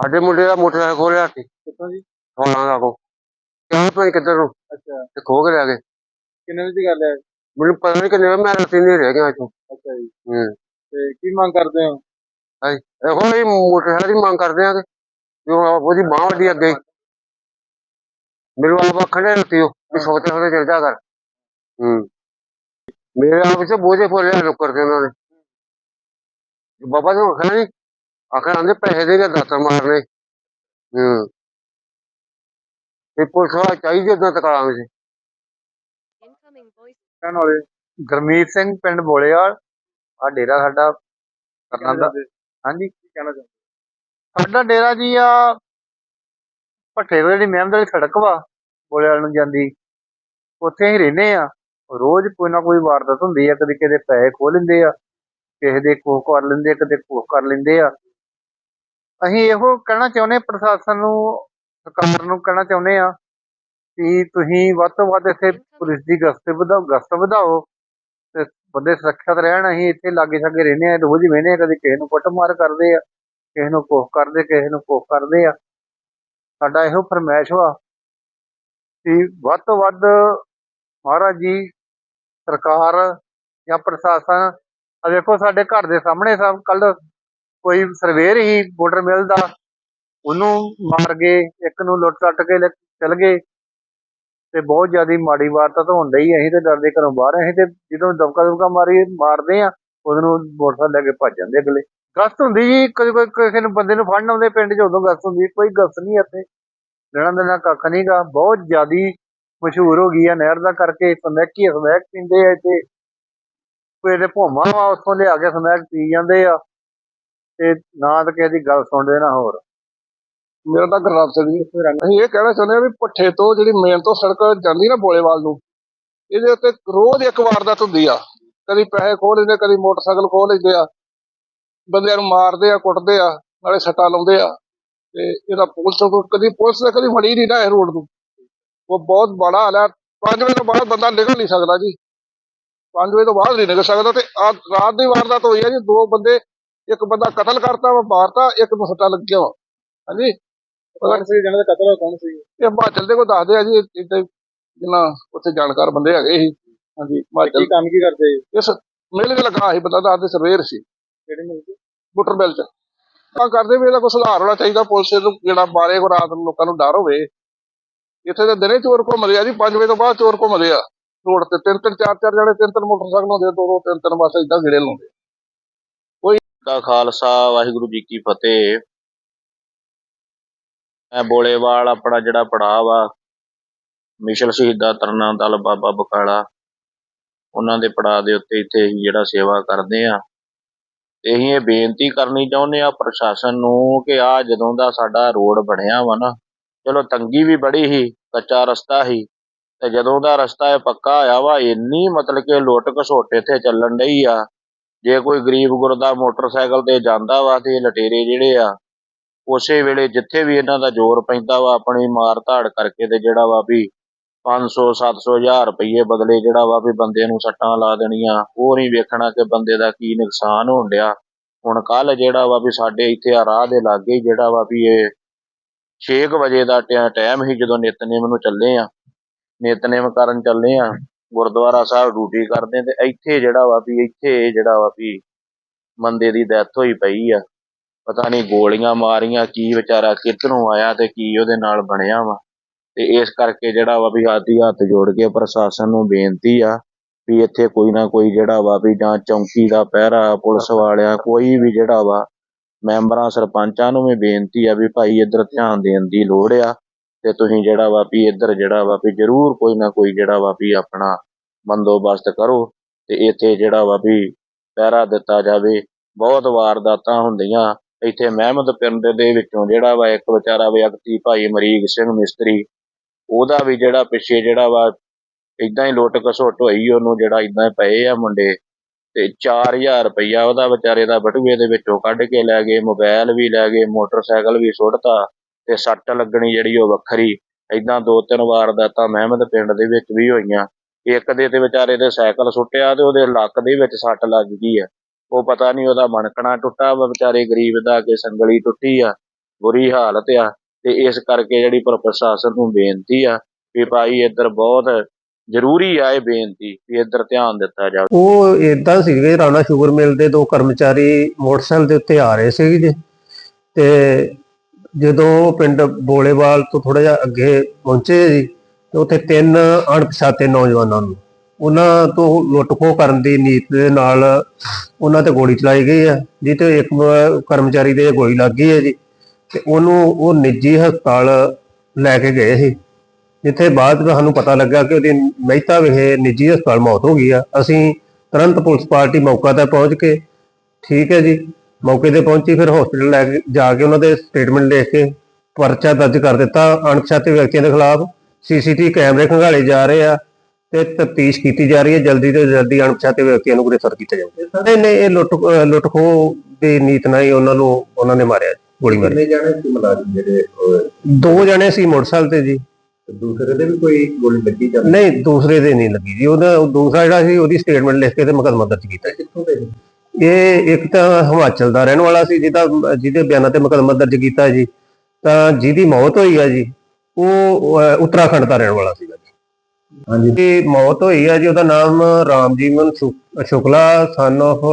ਸਾਡੇ ਮੁੰਡੇ ਦਾ ਮੋਟਰਸਾਈਕਲ ਖੋਲਿਆ ਸੀ। ਕਿੱਥੋਂ ਜੀ? ਸੋਲਾਂ ਦਾ ਕੋ ਕਿਹਾ ਕਿੱਧਰ ਨੂੰ। ਅੱਛਾ। ਤੇ ਖੋ ਕੇ ਲੈ ਗਏ। ਕਿੰਨੇ ਵਜੇ ਦੀ ਗੱਲ ਹੈ? ਮੈਨੂੰ ਪਤਾ ਨਹੀਂ ਕਿੰਨੇ ਵਜੇ ਮੈਂ ਰਾਤੀ ਨਹੀਂ ਰਹਿ ਗਿਆ ਇੱਥੋਂ। ਅੱਛਾ ਜੀ। ਹੂੰ। ਤੇ ਕੀ ਮੰਗ ਕਰਦੇ ਹੋ? ਇਹੋ ਹੀ ਮੋਟਰਸਾਈਕਲ ਦੀ ਮੰਗ ਕਰਦੇ ਆ ਕਿ ਜੋ ਉਹਦੀ ਬਾਂਹ ਵੱਡੀ ਅੱਗੇ ਮੈਨੂੰ ਆਪ ਆਖਣੇ ਰਤੀ ਉਹ ਵੀ ਸੋਤੇ ਸੋਤੇ ਚੱਲ ਜਾ ਕਰ ਹੂੰ। ਮੇਰੇ ਆਪ ਚ ਬੋਝੇ ਫੋਲਿਆ ਨੁੱਕਰ ਦੇ ਉਹਨਾਂ ਨੇ ਬਾਬਾ ਨੂੰ ਆਖਿਆ ਨਹੀਂ ਆਖਿਆ ਆਂਦੇ ਪੈਸੇ ਦੇ ਕੇ ਦਾਤਾ ਮਾਰਨੇ। ਹੂੰ। ਤੇ ਪੁਲਿਸ ਵਾਲਾ ਚਾਹੀਦੀ ਉਦਾਂ ਤਕਾਲਾਂ. ਕਹਿਣ ਵਾਲੇ ਗਰਮੀਤ ਸਿੰਘ ਪਿੰਡ ਬੋਲੇਵਾਲ। ਆ ਡੇਰਾ ਸਾਡਾ ਕਰਨਾ ਦਾ। ਹਾਂਜੀ ਕੀ ਕਹਿਣਾ ਚਾਹੁੰਦੇ? ਸਾਡਾ ਡੇਰਾ ਜੀ ਆ ਭੱਠੇ ਤੋਂ ਜਿਹੜੀ ਮਹਿਮਦ ਵਾਲੀ ਸੜਕ ਵਾ ਬੋਲੇਵਾਲ ਨੂੰ ਜਾਂਦੀ। ਉੱਥੇ ਅਸੀਂ ਰਹਿੰਦੇ ਆ। ਰੋਜ਼ ਕੋਈ ਨਾ ਕੋਈ ਵਾਰਦਾਤ ਹੁੰਦੀ ਆ। ਕਦੇ ਕਿਤੇ ਪੈਸੇ ਖੋਹ ਲੈਂਦੇ ਆ। ਕਿਸੇ ਦੇ ਕੋਹ ਕਰ ਲੈਂਦੇ ਆ ਕਦੇ ਕੋਹ ਕਰ ਲੈਂਦੇ ਆ। ਅਸੀਂ ਇਹੋ ਕਹਿਣਾ ਚਾਹੁੰਦੇ ਪ੍ਰਸ਼ਾਸਨ ਨੂੰ, ਸਰਕਾਰ ਨੂੰ ਕਹਿਣਾ ਚਾਹੁੰਦੇ ਆ ਕਿ ਤੁਸੀਂ ਵੱਧ ਤੋਂ ਵੱਧ ਇੱਥੇ ਪੁਲਿਸ ਦੀ ਗਸ਼ਤ ਵਧਾਓ ਗਸ਼ਤ ਵਧਾਓ ਤੇ ਬੰਦੇ ਸੁਰੱਖਿਅਤ ਰਹਿਣ। ਅਸੀਂ ਇੱਥੇ ਲਾਗੇ ਛਾਗੇ ਰਹਿੰਦੇ ਆ ਰੋਜ਼ ਹੀ ਵੇਹਨੇ ਆ ਕਦੇ ਕਿਸੇ ਨੂੰ ਕੁੱਟਮਾਰ ਕਰਦੇ ਆ ਕਿਸੇ ਨੂੰ ਕੋਹ ਕਰਦੇ, ਕਿਸੇ ਨੂੰ ਕੋਹ ਕਰਦੇ ਆ ਸਾਡਾ ਇਹੋ ਫਰਮਾਇਸ਼ ਵਾ ਕਿ ਵੱਧ ਤੋਂ ਵੱਧ ਮਹਾਰਾਜ ਜੀ, ਸਰਕਾਰ ਜਾਂ ਪ੍ਰਸ਼ਾਸਨ ਆ ਵੇਖੋ ਸਾਡੇ ਘਰ ਦੇ ਸਾਹਮਣੇ ਸਭ ਕੱਲ ਕੋਈ ਸਰਵੇਰ ਹੀ ਵੋਟਰ ਮਿਲ ਦਾ ਉਹਨੂੰ ਮਾਰ ਗਏ, ਇੱਕ ਨੂੰ ਲੁੱਟ ਲੱਟ ਕੇ ਲੈ- ਚਲ ਗਏ। ਤੇ ਬਹੁਤ ਜ਼ਿਆਦਾ ਮਾੜੀ ਵਾਰਦਾਤ ਹੋਣ ਡਈ ਅਸੀਂ ਤੇ ਡਰਦੇ ਘਰੋਂ ਬਾਹਰ ਅਸੀਂ ਤੇ ਜਦੋਂ ਦਬਕਾ ਦਬਕਾ ਮਾਰੀ, ਮਾਰਦੇ ਆ, ਉਹਨੂੰ ਮੋਟਰਸਾਈਕਲ ਲੈ ਕੇ ਭੱਜ ਜਾਂਦੇ ਅਗਲੇ। ਗਸਤ ਹੁੰਦੀ ਜੀ, ਕਦੇ ਕੋਈ ਕਿਸੇ ਨੂੰ ਬੰਦੇ ਨੂੰ ਫੜਨ ਆਉਂਦੇ ਪਿੰਡ 'ਚ, ਉਦੋਂ ਗਸਤ ਹੁੰਦੀ, ਕੋਈ ਗਸਤ ਨਹੀਂ ਇੱਥੇ। ਲੈਣਾ ਦੇਣਾ ਕੱਖ ਨਹੀਂਗਾ ਬਹੁਤ ਜ਼ਿਆਦੀ ਮਸ਼ਹੂਰ ਹੋ ਗਈ ਆ ਨਹਿਰ ਦਾ ਕਰਕੇ, ਸਮੈਕੀ ਸਮੈਕ ਪੀਂਦੇ ਆ ਇੱਥੇ। ਕੋਈ ਇਹਦੇ ਭੋਮਾ ਵਾ, ਉੱਥੋਂ ਲਿਆ ਕੇ ਸਮੈਕ ਪੀ ਜਾਂਦੇ ਆ। ਤੇ ਨਾ ਤਾਂ ਕਿਸੇ ਦੀ ਗੱਲ ਸੁਣਦੇ ਨਾ ਹੋਰ। ਮੇਰਾ ਤਾਂ ਗੁਰਨਾਮ ਸਿੰਘ ਜੀ ਅਸੀਂ ਇਹ ਕਹਿਣਾ ਚਾਹੁੰਦੇ ਹਾਂ ਵੀ ਪੱਠੇ ਤੋਂ ਜਿਹੜੀ ਮੇਨ ਤੋਂ ਸੜਕ ਜਾਂਦੀ ਨਾ ਬੋਲੇਵਾਲ ਨੂੰ, ਇਹਦੇ ਉੱਤੇ ਰੋਜ਼ ਇੱਕ ਵਾਰਦਾਤ ਹੁੰਦੀ ਆ। ਕਦੀ ਪੈਸੇ ਖੋਹ ਲੈਂਦੇ, ਕਦੀ ਮੋਟਰਸਾਈਕਲ ਖੋਹ ਲੈਂਦੇ ਆ। ਬੰਦਿਆਂ ਨੂੰ ਮਾਰਦੇ ਆ, ਕੁੱਟਦੇ ਆ, ਨਾਲੇ ਸੱਟਾ ਲਾਉਂਦੇ ਆ। ਤੇ ਇਹਦਾ ਪੁਲਿਸ ਤੋਂ ਕਦੀ ਪੁਲਿਸ ਨੇ ਕਦੀ ਫੜੀ ਨਹੀਂ ਨਾ ਇਹ ਰੋਡ ਨੂੰ। ਉਹ ਬਹੁਤ ਬੜਾ ਹਾਲ ਹੈ 5 ਵਜੇ ਤੋਂ ਬਾਅਦ ਬੰਦਾ ਨਿਕਲ ਨਹੀਂ ਸਕਦਾ ਜੀ। 5 ਵਜੇ ਤੋਂ ਬਾਅਦ ਨਹੀਂ ਨਿਕਲ ਸਕਦਾ ਤੇ ਰਾਤ ਦੀ ਵਾਰਦਾਤ ਹੋਈ ਆ ਜੀ। ਦੋ ਬੰਦੇ ਇੱਕ ਬੰਦਾ ਕਤਲ ਕਰਤਾ ਵਾ ਮਾਰਤਾ ਇੱਕ ਨੂੰ ਸੱਟਾਂ ਲੱਗੀਆਂ ਵਾ। ਹਾਂਜੀ? ਕੌਣ ਸੀ ਜਿਹਨਾਂ ਦਾ ਕਤਲ ਹੋਇਆ ਕੌਣ ਸੀ ਇਹ ਹਿਮਾਚਲ ਦੇ ਕੋ ਦੱਸਦੇ ਆ ਜੀ ਇੱਥੇ ਜਿੰਨਾ ਉੱਥੇ ਜਾਣਕਾਰ ਬੰਦੇ ਹੈਗੇ ਸੀ। ਹਾਂਜੀ ਕੀ ਹਿਮਾਚਲ ਕੰਮ ਕੀ ਕਰਦੇ? ਇਸ ਮੇਲੇ ਤੇ ਲੱਗਾ ਸੀ ਬੰਦਾ ਦੱਸਦੇ ਸਰਵੇਰ ਸੀ। ਕਿਹੜੀ ਮਿਲ ਗਈ ਬੁੱਟਰ ਬਿੱਲ ਚ। ਤਾਂ ਕਰਦੇ ਵੀ ਇਹਦਾ ਕੋਈ ਸੁਧਾਰ ਹੋਣਾ ਚਾਹੀਦਾ ਪੁਲਿਸ ਨੂੰ ਜਿਹੜਾ ਬਾਰੇ ਕੋ ਰਾਤ ਨੂੰ ਲੋਕਾਂ ਨੂੰ ਡਰ ਹੋਵੇ। ਇੱਥੇ ਤਾਂ ਦਿਨੇ ਚੋਰ ਘੁੰਮਦੇ ਆ ਜੀ 5 ਵਜੇ ਤੋਂ ਬਾਅਦ ਚੋਰ ਘੁੰਮਦੇ ਆ। ਰੋਡ ਤੇ ਤਿੰਨ ਤਿੰਨ ਚਾਰ ਚਾਰ ਜਣੇ ਤਿੰਨ ਤਿੰਨ ਮੋਟਰਸਾਈਕਲ ਹੁੰਦੇ ਦੋ ਦੋ ਤਿੰਨ ਤਿੰਨ ਬਸ ਇਦਾਂ ਗਿੜੇ ਲਾਉਂਦੇ ਦਾ ਖਾਲਸਾ, ਵਾਹਿਗੁਰੂ ਜੀ ਕੀ ਫਤਿਹ। ਮੈਂ ਬੋਲੇਵਾਲ, ਆਪਣਾ ਜਿਹੜਾ ਪੜਾਅ ਵਾ ਮਿਸ਼ਲ ਸ਼ਹੀਦਾ ਤਰਨਾ ਦਲ, ਬਾਬਾ ਬਕਾਲਾ, ਉਹਨਾਂ ਦੇ ਪੜਾਅ ਦੇ ਉੱਤੇ ਇੱਥੇ ਅਸੀਂ ਜਿਹੜਾ ਸੇਵਾ ਕਰਦੇ ਆ ਤੇ ਅਸੀਂ ਇਹ ਬੇਨਤੀ ਕਰਨੀ ਚਾਹੁੰਦੇ ਆ ਪ੍ਰਸ਼ਾਸਨ ਨੂੰ ਕਿ ਆ ਜਦੋਂ ਦਾ ਸਾਡਾ ਰੋਡ ਬਣਿਆ ਵਾ ਨਾ, ਚਲੋ ਤੰਗੀ ਵੀ ਬੜੀ ਸੀ, ਕੱਚਾ ਰਸਤਾ ਸੀ, ਤੇ ਜਦੋਂ ਦਾ ਰਸਤਾ ਇਹ ਪੱਕਾ ਹੋਇਆ ਵਾ, ਇੰਨੀ ਮਤਲਬ ਕਿ ਲੁੱਟ ਘਸੋਟ ਇੱਥੇ ਚੱਲਣ ਡਈ ਆ। ਜੇ ਕੋਈ ਗਰੀਬ ਗੁਰਦਾ ਮੋਟਰਸਾਈਕਲ ਤੇ ਜਾਂਦਾ ਵਾ ਤੇ ਇਹ ਲਟੇਰੇ ਜਿਹੜੇ ਆ, ਉਸੇ ਵੇਲੇ ਜਿੱਥੇ ਵੀ ਇਹਨਾਂ ਦਾ ਜ਼ੋਰ ਪੈਂਦਾ ਵਾ, ਆਪਣੀ ਮਾਰ ਧਾੜ ਕਰਕੇ ਤੇ ਜਿਹੜਾ ਵਾ ਵੀ 500 700 ਹਜ਼ਾਰ ਰੁਪਏ ਬਦਲੇ ਜਿਹੜਾ ਵਾ ਵੀ ਬੰਦੇ ਨੂੰ ਸੱਟਾਂ ਲਾ ਦੇਣੀਆਂ, ਉਹ ਨਹੀਂ ਵੇਖਣਾ ਕਿ ਬੰਦੇ ਦਾ ਕੀ ਨੁਕਸਾਨ ਹੋਣ ਡਿਆ। ਹੁਣ ਕੱਲ ਜਿਹੜਾ ਵਾ ਵੀ ਸਾਡੇ ਇੱਥੇ ਆ ਰਾਹ ਦੇ ਲਾਗੇ ਜਿਹੜਾ ਵਾ ਵੀ ਇਹ 6 ਵਜੇ ਦਾ ਟਾਈਮ ਹੀ ਜਦੋਂ ਨਿਤਨੇਮ ਨੂੰ ਚੱਲੇ ਆ, ਨਿਤਨੇਮ ਕਰਨ ਚੱਲੇ ਆ ਗੁਰਦੁਆਰਾ ਸਾਹਿਬ ਡਿਊਟੀ ਕਰਦੇ ਤੇ ਇੱਥੇ ਜਿਹੜਾ ਵਾ ਵੀ ਇੱਥੇ ਜਿਹੜਾ ਵਾ ਵੀ ਬੰਦੇ ਦੀ ਡੈਥ ਹੋਈ ਪਈ ਆ। ਪਤਾ ਨਹੀਂ ਗੋਲੀਆਂ ਮਾਰੀਆਂ, ਕੀ ਵਿਚਾਰਾ ਕਿੱਧਰੋਂ ਆਇਆ ਤੇ ਕੀ ਉਹਦੇ ਨਾਲ ਬਣਿਆ ਵਾ। ਤੇ ਇਸ ਕਰਕੇ ਜਿਹੜਾ ਵਾ ਵੀ ਆਦੀ ਹੱਥ ਜੋੜ ਕੇ ਪ੍ਰਸ਼ਾਸਨ ਨੂੰ ਬੇਨਤੀ ਆ ਵੀ ਇੱਥੇ ਕੋਈ ਨਾ ਕੋਈ ਜਿਹੜਾ ਵਾ ਵੀ ਜਾਂ ਚੌਂਕੀ ਦਾ ਪਹਿਰਾ, ਪੁਲਿਸ ਵਾਲਿਆਂ, ਕੋਈ ਵੀ ਜਿਹੜਾ ਵਾ ਮੈਂਬਰਾਂ, ਸਰਪੰਚਾਂ ਨੂੰ ਵੀ ਬੇਨਤੀ ਆ ਵੀ ਭਾਈ ਇੱਧਰ ਧਿਆਨ ਦੇਣ ਦੀ ਲੋੜ ਆ। ਤੇ ਤੁਸੀਂ ਜਿਹੜਾ ਵਾ ਵੀ ਇੱਧਰ ਜਿਹੜਾ ਵਾ ਵੀ ਜ਼ਰੂਰ ਕੋਈ ਨਾ ਕੋਈ ਜਿਹੜਾ ਵਾ ਵੀ ਆਪਣਾ ਬੰਦੋਬਸਤ ਕਰੋ ਤੇ ਇੱਥੇ ਜਿਹੜਾ ਵਾ ਵੀ ਪਹਿਰਾ ਦਿੱਤਾ ਜਾਵੇ। ਬਹੁਤ ਵਾਰਦਾਤਾਂ ਹੁੰਦੀਆਂ। ਇੱਥੇ ਮਹਿਮਦ ਪਿੰਡ ਦੇ ਵਿੱਚੋਂ ਜਿਹੜਾ ਵਾ ਇੱਕ ਵਿਚਾਰਾ ਵਿਅਕਤੀ ਭਾਈ ਅਮਰੀਕ ਸਿੰਘ ਮਿਸਤਰੀ, ਉਹਦਾ ਵੀ ਜਿਹੜਾ ਪਿੱਛੇ ਜਿਹੜਾ ਵਾ ਇਦਾਂ ਹੀ ਲੁੱਟ ਘਸੁੱਟ ਹੋਈ, ਉਹਨੂੰ ਜਿਹੜਾ ਇਦਾਂ ਪਏ ਆ ਮੁੰਡੇ ਤੇ 4000 ਰੁਪਈਆ ਉਹਦਾ ਵਿਚਾਰੇ ਦਾ ਬਟੂਏ ਦੇ ਵਿੱਚੋਂ ਕੱਢ ਕੇ ਲੈ ਗਏ ਮੋਬਾਈਲ ਵੀ ਲੈ ਗਏ, ਮੋਟਰਸਾਈਕਲ ਵੀ ਸੁੱਟਤਾ। ਤੇ ਸੱਟ ਲੱਗਣੀ ਜਿਹੜੀ ਉਹ ਵੱਖਰੀ। ਇਦਾਂ ਦੋ ਤਿੰਨ ਵਾਰਦਾਤਾਂ ਮਹਿਮਦ ਪਿੰਡ ਦੇ ਵਿੱਚ ਵੀ ਹੋਈਆਂ। ਇੱਕ ਦੇ ਤੇ ਵਿਚਾਰੇ ਦੇ ਸਾਈਕਲ ਸੁੱਟਿਆ ਤੇ ਉਹਦੇ ਲੱਕ ਦੇ ਵਿੱਚ ਸੱਟ ਲੱਗ ਗਈ ਆ। ਉਹ ਪਤਾ ਨਹੀਂ ਉਹਦਾ ਮਣਕਣਾ ਟੁੱਟਾ ਵਾ, ਵਿਚਾਰੇ ਗਰੀਬ ਦਾ ਕਿ ਸੰਗਲੀ ਟੁੱਟੀ ਆ, ਬੁਰੀ ਹਾਲਤ ਆ। ਤੇ ਇਸ ਕਰਕੇ ਜਿਹੜੀ ਪ੍ਰਸ਼ਾਸਨ ਨੂੰ ਬੇਨਤੀ ਆ ਵੀ ਭਾਈ ਇੱਧਰ ਬਹੁਤ ਜ਼ਰੂਰੀ ਆ ਇਹ ਬੇਨਤੀ ਵੀ ਇੱਧਰ ਧਿਆਨ ਦਿੱਤਾ ਜਾਵੇ। ਉਹ ਇਦਾਂ ਸੀਗੇ, ਰਾਣਾ ਸ਼ੂਗਰ ਮਿਲ ਦੇ ਦੋ ਕਰਮਚਾਰੀ ਮੋਟਰਸਾਈਕਲ ਦੇ ਉੱਤੇ ਆ ਰਹੇ ਸੀਗੇ ਜੀ। ਤੇ ਜਦੋਂ ਪਿੰਡ ਬੋਲੇਵਾਲ ਤੋਂ ਥੋੜਾ ਜਿਹਾ ਅੱਗੇ ਪਹੁੰਚੇ ਜੀ, ਤੇ ਉੱਥੇ ਤਿੰਨ ਅਣਪਛਾਤੇ ਨੌਜਵਾਨਾਂ ਨੂੰ, ਉਹਨਾਂ ਤੋਂ ਲੁੱਟ-ਖੋਹ ਕਰਨ ਦੀ ਨੀਤ ਦੇ ਨਾਲ ਉਹਨਾਂ ਤੇ ਗੋਲੀ ਚਲਾਈ ਗਈ ਹੈ ਜਿਹ ਇੱਕ ਕਰਮਚਾਰੀ ਦੇ ਗੋਲੀ ਲੱਗ ਗਈ ਹੈ ਜੀ, ਤੇ ਉਹਨੂੰ ਉਹ ਨਿੱਜੀ ਹਸਪਤਾਲ ਲੈ ਕੇ ਗਏ ਸੀ, ਜਿੱਥੇ ਬਾਅਦ ਵਿੱਚ ਸਾਨੂੰ ਪਤਾ ਲੱਗਾ ਕਿ ਉਹਦੀ ਮਹਿਤਾ ਵਿਖੇ ਨਿੱਜੀ ਹਸਪਤਾਲ ਮੌਤ ਹੋ ਗਈ ਆ, ਅਸੀਂ ਤੁਰੰਤ ਪੁਲਿਸ ਪਾਰਟੀ ਮੌਕਾ ਤੇ ਪਹੁੰਚ ਕੇ, ਠੀਕ ਹੈ ਜੀ ਮੌਕੇ ਤੇ ਪਹੁੰਚੀ ਫਿਰ ਹਸਪੀਟਲ ਲੈ ਕੇ ਜਾ ਕੇ ਉਹਨਾਂ ਦੇ ਸਟੇਟਮੈਂਟ ਲਿਖ ਕੇ ਪਰਚਾ ਦਰਜ ਕਰ ਦਿੱਤਾ। ਅਣਪਛਾਤੇ ਵਿਅਕਤੀਆਂ ਦੇ ਖਿਲਾਫ ਸੀਸੀਟੀਵੀ ਕੈਮਰੇ ਖੰਗਾਲੇ ਜਾ ਰਹੇ ਆ ਤੇ ਤਫਤੀਸ਼ ਕੀਤੀ ਜਾ ਰਹੀ ਹੈ। ਜਲਦੀ ਤੋਂ ਜਲਦੀ ਅਣਪਛਾਤੇ ਵਿਅਕਤੀਆਂ ਨੂੰ ਗ੍ਰਿਫਤਾਰ ਕੀਤਾ ਜਾਊਗਾ। ਨਹੀਂ ਨਹੀਂ ਇਹ ਲੁੱਟ ਅਹ ਲੁੱਟ ਖੋਹ ਦੀ ਨੀਤ ਨਾਲ ਹੀ ਉਹਨਾਂ ਨੂੰ ਉਹਨਾਂ ਨੇ ਮਾਰਿਆ ਗੋਲੀ ਮਾਰੀ। ਕਿੰਨੇ ਜਾਣੇ ਸੀ ਮੁਲਾਜ਼ਮ ਜਿਹੜੇ ਦੋ ਜਣੇ ਸੀ ਮੋਟਰਸਾਈਕਲ ਤੇ ਜੀ। ਦੂਸਰੇ ਦੇ ਵੀ ਕੋਈ ਗੋਲੀ ਲੱਗੀ ਜਾਂ ਨਹੀਂ ਦੂਸਰੇ ਦੇ ਨਹੀਂ ਲੱਗੀ ਜੀ। ਉਹਦਾ ਉਹ ਦੂਸਰਾ ਜਿਹੜਾ ਸੀ ਉਹਦੀ ਸਟੇਟਮੈਂਟ ਲਿਖ ਕੇ ਤੇ ਮੁਕੱਦਮਾ ਦਰਜ ਕੀਤਾ ਕਿੱਥੋਂ ਦੇ? ਇਹ ਇੱਕ ਤਾਂ ਹਿਮਾਚਲ ਦਾ ਰਹਿਣ ਵਾਲਾ ਸੀ ਜਿਹਦਾ ਜਿਹਦੇ ਬਿਆਨਾਂ ਤੇ ਮੁਕੱਦਮਾ ਦਰਜ ਕੀਤਾ ਜੀ ਤਾਂ ਜਿਹਦੀ ਮੌਤ ਹੋਈ ਆ ਜੀ ਉਹ ਉੱਤਰਾਖੰਡ ਦਾ ਰਹਿਣ ਵਾਲਾ ਸੀਗਾ ਜੀ। ਹਾਂਜੀ। ਦੀ ਮੌਤ ਹੋਈ ਆ ਜੀ ਉਹਦਾ ਨਾਮ ਰਾਮਜੀਵਨ ਸ਼ੁਕਲਾ ਸਨ of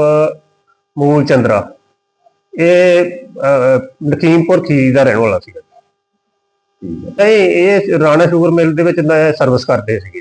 ਮੂਲ ਚੰਦਰਾ। ਇਹ ਲਖੀਮਪੁਰ ਖੀਰੀ ਦਾ ਰਹਿਣ ਵਾਲਾ ਸੀਗਾ ਠੀਕ ਹੈ। ਨਹੀਂ ਇਹ ਰਾਣਾ ਸ਼ੂਗਰ ਮਿਲ ਦੇ ਵਿੱਚ ਸਰਵਿਸ ਕਰਦੇ ਸੀਗੇ